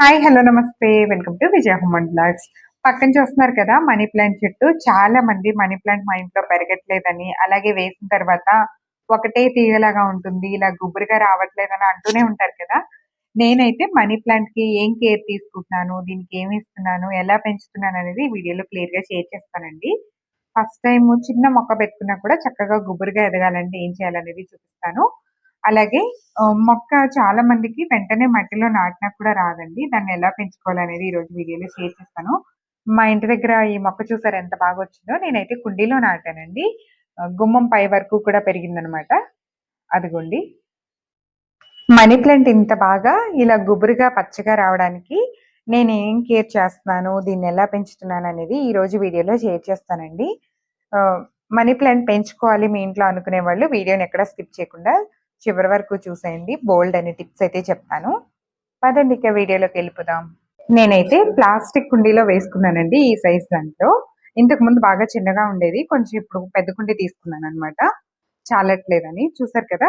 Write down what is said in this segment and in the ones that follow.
Hi hello నమస్తే. Welcome to Vijaya human vlogs పక్కన చూస్తున్నారు కదా మనీ ప్లాంట్ చెట్టు చాలా మంది మనీ ప్లాంట్ మా ఇంట్లో పెరగట్లేదని అలాగే వేసిన తర్వాత ఒకటే తీగలాగా ఉంటుంది ఇలా గుబురుగా రావట్లేదని అంటూనే ఉంటారు కదా. నేనైతే మనీ ప్లాంట్కి ఏం కేర్ తీసుకుంటున్నాను దీనికి ఏమి ఇస్తున్నాను ఎలా పెంచుతున్నాను అనేది వీడియోలో క్లియర్గా షేర్ చేస్తానండి. ఫస్ట్ టైం చిన్న మొక్క పెట్టుకున్నా కూడా చక్కగా గుబురుగా ఎదగాలంటే ఏం చేయాలనేది చూపిస్తాను. అలాగే మొక్క చాలా మందికి వెంటనే మట్టిలో నాటినా కూడా రాదండి. దాన్ని ఎలా పెంచుకోవాలనేది ఈ రోజు వీడియోలో షేర్ చేస్తాను. మా ఇంటి దగ్గర ఈ మొక్క చూసారు ఎంత బాగా వచ్చిందో నేనైతే కుండీలో నాటానండి. గుమ్మం పై వరకు కూడా పెరిగిందనమాట. అదిగోండి. మనీ ప్లాంట్ ఇంత బాగా ఇలా గుబురుగా పచ్చగా రావడానికి నేను ఏం కేర్ చేస్తున్నాను? దీన్ని ఎలా పెంచుతున్నాను అనేది ఈ రోజు వీడియోలో షేర్ చేస్తానండి. మనీ ప్లాంట్ పెంచుకోవాలి మీ ఇంట్లో అనుకునే వాళ్ళు వీడియోని ఎక్కడ స్కిప్ చేయకుండా చివరి వరకు చూసేయండి. బోల్డ్ అనే టిప్స్ అయితే చెప్తాను పదండి ఇక వీడియోలోకి వెళ్ళిపోదాం. నేనైతే ప్లాస్టిక్ కుండీలో వేసుకున్నానండి ఈ సైజ్ దాంట్లో. ఇంతకు ముందు బాగా చిన్నగా ఉండేది. కొంచెం ఇప్పుడు పెద్ద కుండీ తీసుకున్నాను అనమాట చాలట్లేదని చూసారు కదా?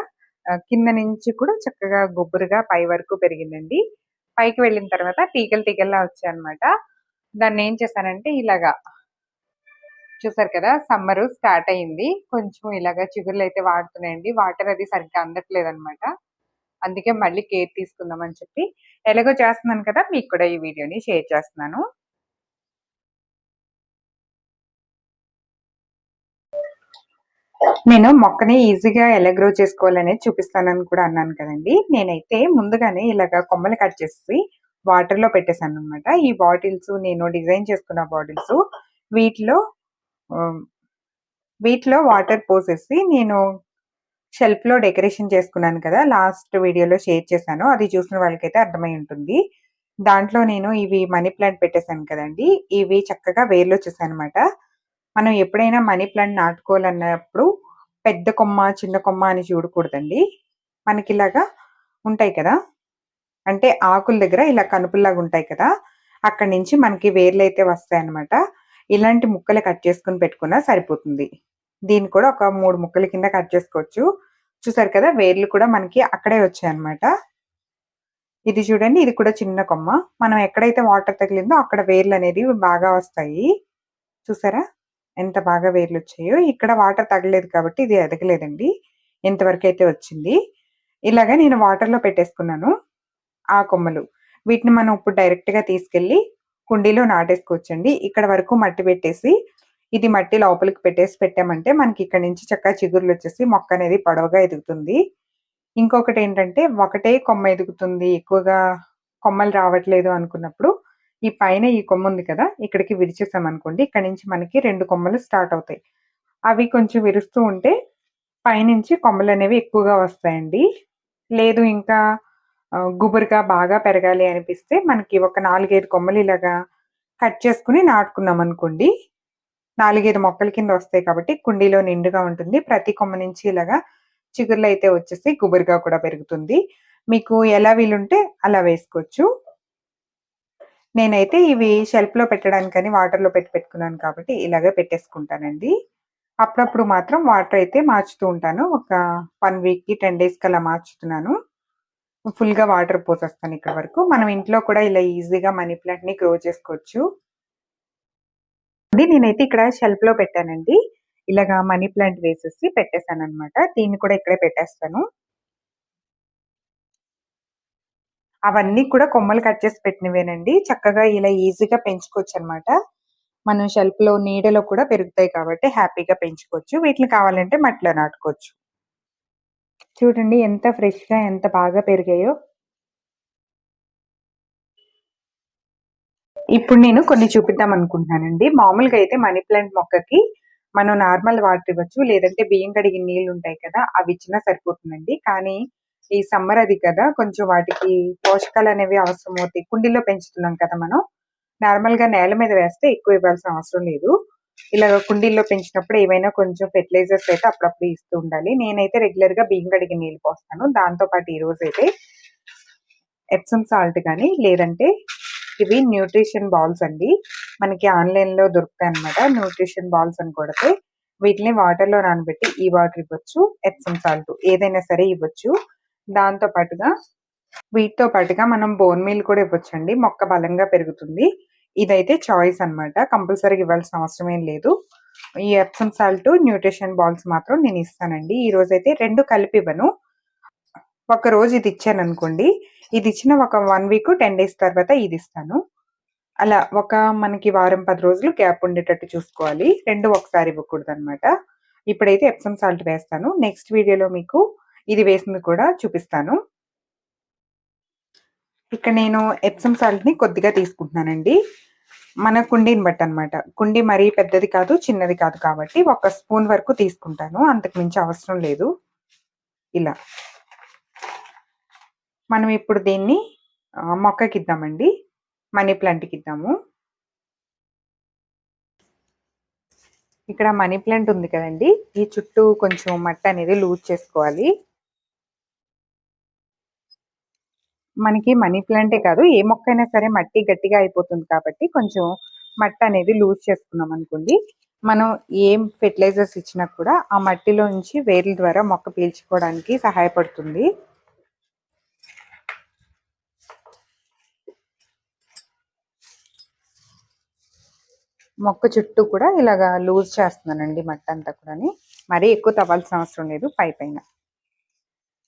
కింద నుంచి కూడా చక్కగా గొబ్బురుగా పై వరకు పెరిగిందండి. పైకి వెళ్ళిన తర్వాత తీగలు తీగల్లా వచ్చాయన్నమాట. దాన్ని ఏం చేశానంటే ఇలాగా చూసారు కదా సమ్మర్ స్టార్ట్ అయింది. కొంచెం ఇలాగా చిగురులు అయితే వాడుతున్నాయండి. వాటర్ అది సరిగ్గా అందట్లేదు అనమాట అందుకే మళ్ళీ కేర్ తీసుకుందాం అని చెప్పి ఎలాగో చేస్తున్నాను కదా మీకు కూడా ఈ వీడియోని షేర్ చేస్తున్నాను. నేను మొక్కని ఈజీగా ఎలా గ్రో చేసుకోవాలనేది చూపిస్తానని కూడా అన్నాను కదండి. నేనైతే ముందుగానే ఇలాగ కొమ్మలు కట్ చేసి వాటర్లో పెట్టేశాను అనమాట ఈ బాటిల్స్ నేను డిజైన్ చేసుకున్న బాటిల్స్ వీటిలో వీటిలో వాటర్ పోసేసి నేను షెల్ఫ్లో డెకరేషన్ చేసుకున్నాను కదా లాస్ట్ వీడియోలో షేర్ చేశాను. అది చూసిన వాళ్ళకైతే అర్థమై ఉంటుంది. దాంట్లో నేను ఇవి మనీ ప్లాంట్ పెట్టేశాను కదండి. ఇవి చక్కగా వేర్లు వచ్చేసాను అనమాట మనం ఎప్పుడైనా మనీ ప్లాంట్ నాటుకోవాలన్నప్పుడు పెద్ద కొమ్మ చిన్న కొమ్మ అని చూడకూడదండి. మనకి ఇలాగా ఉంటాయి కదా. అంటే ఆకుల దగ్గర ఇలా కనుపుల్లాగా ఉంటాయి కదా. అక్కడి నుంచి మనకి వేర్లు అయితే వస్తాయి అన్నమాట ఇలాంటి ముక్కలు కట్ చేసుకుని పెట్టుకున్నా సరిపోతుంది. దీన్ని కూడా ఒక మూడు ముక్కల కింద కట్ చేసుకోవచ్చు. చూసారు కదా వేర్లు కూడా మనకి అక్కడే వచ్చాయన్నమాట. ఇది చూడండి ఇది కూడా చిన్న కొమ్మ. మనం ఎక్కడైతే వాటర్ తగిలిందో అక్కడ వేర్లు అనేది బాగా వస్తాయి. చూసారా? ఎంత బాగా వేర్లు వచ్చాయో. ఇక్కడ వాటర్ తగలేదు కాబట్టి ఇది ఎదగలేదండి. ఇంతవరకు అయితే వచ్చింది. ఇలాగా నేను వాటర్లో పెట్టేసుకున్నాను. ఆ కొమ్మలు. వీటిని మనం ఇప్పుడు డైరెక్ట్గా కుండీలో నాటేసుకోవచ్చండి. ఇక్కడ వరకు మట్టి పెట్టేసి ఇది మట్టి లోపలికి పెట్టేసి పెట్టామంటే మనకి ఇక్కడ నుంచి చక్కగా చిగురులు వచ్చేసి మొక్క అనేది పొడవగా ఎదుగుతుంది. ఇంకొకటి ఏంటంటే ఒకటే కొమ్మ ఎదుగుతుంది. ఎక్కువగా కొమ్మలు రావట్లేదు అనుకున్నప్పుడు ఈ పైన ఈ కొమ్మ ఉంది కదా ఇక్కడికి విరిచేసాం అనుకోండి ఇక్కడ నుంచి మనకి రెండు కొమ్మలు స్టార్ట్ అవుతాయి. అవి కొంచెం విరుస్తూ ఉంటే పైనుంచి కొమ్మలు అనేవి ఎక్కువగా వస్తాయండి. లేదు ఇంకా గుబురుగా బాగా పెరగాలి అనిపిస్తే మనకి ఒక నాలుగైదు కొమ్మలు ఇలాగా కట్ చేసుకుని నాటుకున్నాం అనుకోండి. నాలుగైదు మొక్కల కింద వస్తాయి కాబట్టి కుండీలో నిండుగా ఉంటుంది. ప్రతి కొమ్మ నుంచి ఇలాగా చిగుర్లు అయితే వచ్చేసి గుబురుగా కూడా పెరుగుతుంది. మీకు ఎలా వీలుంటే అలా వేసుకోవచ్చు. నేనైతే ఇవి షెల్ఫ్లో పెట్టడానికని వాటర్లో పెట్టి పెట్టుకున్నాను కాబట్టి ఇలాగే పెట్టేసుకుంటానండి. అప్పుడప్పుడు మాత్రం వాటర్ అయితే మార్చుతూ ఉంటాను. ఒక వన్ వీక్కి టెన్ డేస్కి అలా మార్చుతున్నాను. ఫుల్గా వాటర్ పోసేస్తాను ఇక్కడ వరకు. మనం ఇంట్లో కూడా ఇలా ఈజీగా మనీ ప్లాంట్ని గ్రో చేసుకోవచ్చు. ఇది నేనైతే ఇక్కడ షెల్ఫ్లో పెట్టానండి. ఇలాగా మనీ ప్లాంట్ వేసేసి పెట్టేశాను అనమాట దీన్ని కూడా ఇక్కడే పెట్టేస్తాను. అవన్నీ కూడా కొమ్మలు కట్ చేసి పెట్టినవేనండి. చక్కగా ఇలా ఈజీగా పెంచుకోవచ్చు అనమాట మనం షెల్ఫ్లో నీడలో కూడా పెరుగుతాయి కాబట్టి హ్యాపీగా పెంచుకోవచ్చు. వీటిని కావాలంటే మట్టిలో నాటుకోవచ్చు. చూడండి ఎంత ఫ్రెష్గా ఎంత బాగా పెరిగాయో. ఇప్పుడు నేను కొన్ని చూపిద్దాం అనుకుంటున్నానండి. మామూలుగా అయితే మనీ ప్లాంట్ మొక్కకి మనం నార్మల్ వాటర్ ఇవ్వచ్చు. లేదంటే బియ్యం కడిగిన నీళ్ళు ఉంటాయి కదా అవి ఇచ్చినా సరిపోతుందండి. కానీ ఈ సమ్మర్ అది కదా కొంచెం వాటికి పోషకాలు అనేవి అవసరం అవుతాయి కుండీలో పెంచుతున్నాం కదా మనం. నార్మల్గా నేల మీద వేస్తే ఎక్కువ ఇవ్వాల్సిన అవసరం లేదు. ఇలా కుండీల్లో పెంచినప్పుడు ఏమైనా కొంచెం ఫెర్టిలైజర్స్ అయితే అప్పుడప్పుడు ఇస్తూ ఉండాలి. నేనైతే రెగ్యులర్గా బియ్యం కడిగి నీళ్ళు పోస్తాను. దాంతో పాటు ఈ రోజు అయితే ఎప్సమ్ సాల్ట్ కానీ లేదంటే ఇవి న్యూట్రిషన్ బాల్స్ అండి. మనకి ఆన్లైన్లో దొరుకుతాయి అనమాట న్యూట్రిషన్ బాల్స్ అని కొడితే వీటిని వాటర్లో నానబెట్టి ఈ వాటర్ ఇవ్వచ్చు ఎప్సమ్ సాల్ట్ ఏదైనా సరే ఇవ్వచ్చు. దాంతో పాటుగా వీటితో పాటుగా మనం బోన్ మీల్ కూడా ఇవ్వచ్చండి. మొక్క బలంగా పెరుగుతుంది. ఇదైతే చాయిస్ అన్నమాట. కంపల్సరీగా ఇవ్వాల్సిన అవసరం ఏం లేదు. ఈ ఎప్సమ్ సాల్ట్ న్యూట్రిషన్ బాల్స్ మాత్రం నేను ఇస్తానండి. ఈ రోజు రెండు కలిపి ఇవ్వను. ఒక రోజు ఇది ఇచ్చాను అనుకోండి. ఇది ఇచ్చిన ఒక వన్ వీక్ టెన్ డేస్ తర్వాత ఇది ఇస్తాను. అలా ఒక మనకి వారం పది రోజులు గ్యాప్ ఉండేటట్టు చూసుకోవాలి. రెండు ఒకసారి ఇవ్వకూడదు అనమాట ఇప్పుడైతే ఎప్సమ్ సాల్ట్ వేస్తాను. నెక్స్ట్ వీడియోలో మీకు ఇది వేసింది కూడా చూపిస్తాను. ఇక్కడ నేను ఎప్సమ్ సాల్ట్ని కొద్దిగా తీసుకుంటున్నానండి. మన కుండీని బట్టి అనమాట కుండీ మరీ పెద్దది కాదు చిన్నది కాదు కాబట్టి ఒక స్పూన్ వరకు తీసుకుంటాను. అంతకు మించి అవసరం లేదు. ఇలా. మనం ఇప్పుడు దీన్ని మొక్కకి ఇద్దామండి. మనీ ప్లాంట్కి ఇద్దాము. ఇక్కడ మనీ ప్లాంట్ ఉంది కదండి. ఈ చుట్టూ కొంచెం మట్టి అనేది లూజ్ చేసుకోవాలి. మనకి మనీ ప్లాంటే కాదు ఏ మొక్క అయినా సరే మట్టి గట్టిగా అయిపోతుంది కాబట్టి కొంచెం మట్టి అనేది లూజ్ చేసుకున్నాం అనుకోండి. మనం ఏం ఫెర్టిలైజర్స్ ఇచ్చినా కూడా ఆ మట్టిలో నుంచి వేర్ల ద్వారా మొక్క పీల్చుకోవడానికి సహాయపడుతుంది. మొక్క చుట్టూ కూడా ఇలాగా లూజ్ చేస్తున్నానండి మట్టి అంతా కూడా మరీ ఎక్కువ తవ్వాల్సిన అవసరం లేదు పై పైన.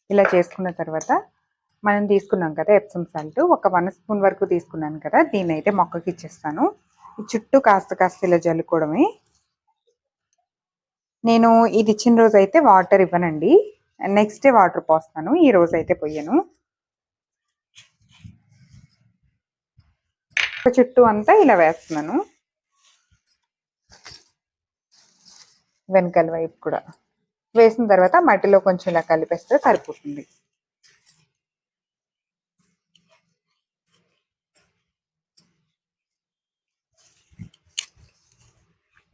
ఇలా చేసుకున్న తర్వాత మనం తీసుకున్నాం కదా ఎప్సమ్ సాల్ట్ ఒక వన్ స్పూన్ వరకు తీసుకున్నాను కదా దీన్ని అయితే మొక్కకి ఇచ్చేస్తాను. చుట్టూ కాస్త కాస్త ఇలా జల్లుకోవడమే. నేను ఇది ఇచ్చిన రోజు అయితే వాటర్ ఇవ్వనండి. నెక్స్ట్ డే వాటర్ పోస్తాను ఈ రోజు అయితే పోయాను. చుట్టూ అంతా ఇలా వేస్తున్నాను. వెనకాల వైపు కూడా. వేసిన తర్వాత మట్టిలో కొంచెం ఇలా కలిపేస్తే సరిపోతుంది.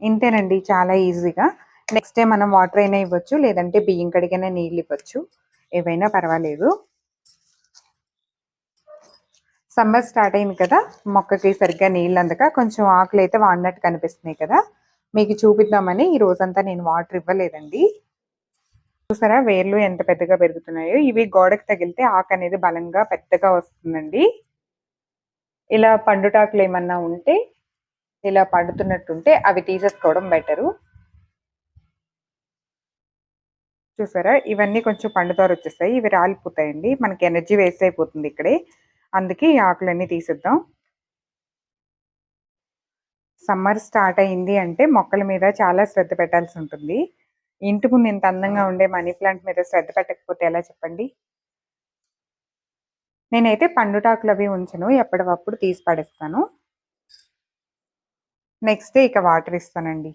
ఇంతేనండి చాలా ఈజీగా. నెక్స్ట్ డే మనం వాటర్ అయినా ఇవ్వచ్చు లేదంటే బియ్యం కడిగైనా నీళ్ళు ఇవ్వచ్చు. ఏవైనా పర్వాలేదు. సమ్మర్ స్టార్ట్ అయింది కదా మొక్కకి సరిగ్గా నీళ్ళు అందక కొంచెం ఆకులు అయితే వాడినట్టు కనిపిస్తున్నాయి కదా. మీకు చూపిద్దామని ఈ రోజంతా నేను వాటర్ ఇవ్వలేదండి. చూసారా వేర్లు ఎంత పెద్దగా పెరుగుతున్నాయో. ఇవి గోడకు తగిలితే ఆకు అనేది బలంగా పెద్దగా వస్తుందండి. ఇలా పండుటాకులు ఏమన్నా ఉంటే ఇలా పండుతున్నట్టుంటే అవి తీసేసుకోవడం బెటరు. చూసారా? ఇవన్నీ కొంచెం పండుతారు వచ్చేస్తాయి. ఇవి రాలిపోతాయండి. మనకి ఎనర్జీ వేస్ట్ అయిపోతుంది ఇక్కడే. అందుకే ఈ ఆకులన్నీ తీసేద్దాం. సమ్మర్ స్టార్ట్ అయింది అంటే మొక్కల మీద చాలా శ్రద్ధ పెట్టాల్సి ఉంటుంది. ఇంటి ముందు ఇంత అందంగా ఉండే మనీ ప్లాంట్ మీద శ్రద్ధ పెట్టకపోతే ఎలా చెప్పండి? నేనైతే పండుటాకులు అవి ఉంచను. ఎప్పటికప్పుడు తీసి పడేస్తాను. నెక్స్ట్ డే ఇక వాటర్ ఇస్తానండి.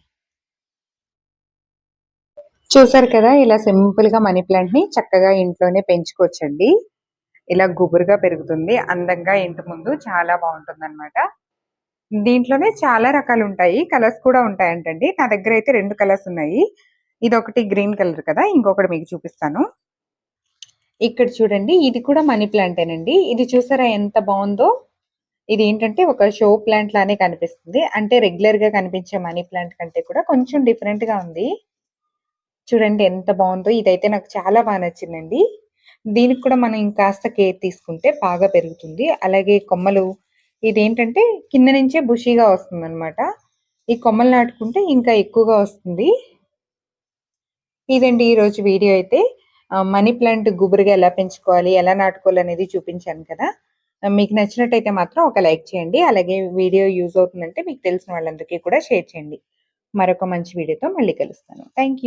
చూసారు కదా ఇలా సింపుల్గా మనీ ప్లాంట్ని చక్కగా ఇంట్లోనే పెంచుకోవచ్చండి. ఇలా గుబురుగా పెరుగుతుంది అందంగా ఇంటి ముందు చాలా బాగుంటుంది అనమాట దీంట్లోనే చాలా రకాలు ఉంటాయి కలర్స్ కూడా ఉంటాయంటండి. నా దగ్గర అయితే రెండు కలర్స్ ఉన్నాయి. ఇది ఒకటి గ్రీన్ కలర్ కదా ఇంకొకటి మీకు చూపిస్తాను. ఇక్కడ చూడండి ఇది కూడా మనీ ప్లాంటేనండి. ఇది చూసారా ఎంత బాగుందో? ఇది ఏంటంటే ఒక షో ప్లాంట్ లానే కనిపిస్తుంది. అంటే రెగ్యులర్గా కనిపించే మనీ ప్లాంట్ కంటే కూడా కొంచెం డిఫరెంట్గా ఉంది. చూడండి ఎంత బాగుందో. ఇదైతే నాకు చాలా బాగా నచ్చిందండి. దీనికి కూడా మనం ఇంకాస్త కేర్ తీసుకుంటే బాగా పెరుగుతుంది. అలాగే కొమ్మలు ఇదేంటంటే కింద నుంచే బుషీగా వస్తుంది అనమాట ఈ కొమ్మలు నాటుకుంటే ఇంకా ఎక్కువగా వస్తుంది. ఇదండి ఈరోజు వీడియో అయితే. మనీ ప్లాంట్ గుబురుగా ఎలా పెంచుకోవాలి ఎలా నాటుకోవాలి అనేది చూపించాను కదా. మీకు నచ్చినట్టయితే మాత్రం ఒక లైక్ చేయండి. అలాగే వీడియో యూజ్ అవుతుందంటే మీకు తెలిసిన వాళ్ళందరికీ కూడా షేర్ చేయండి. మరొక మంచి వీడియోతో మళ్ళీ కలుస్తాను. థ్యాంక్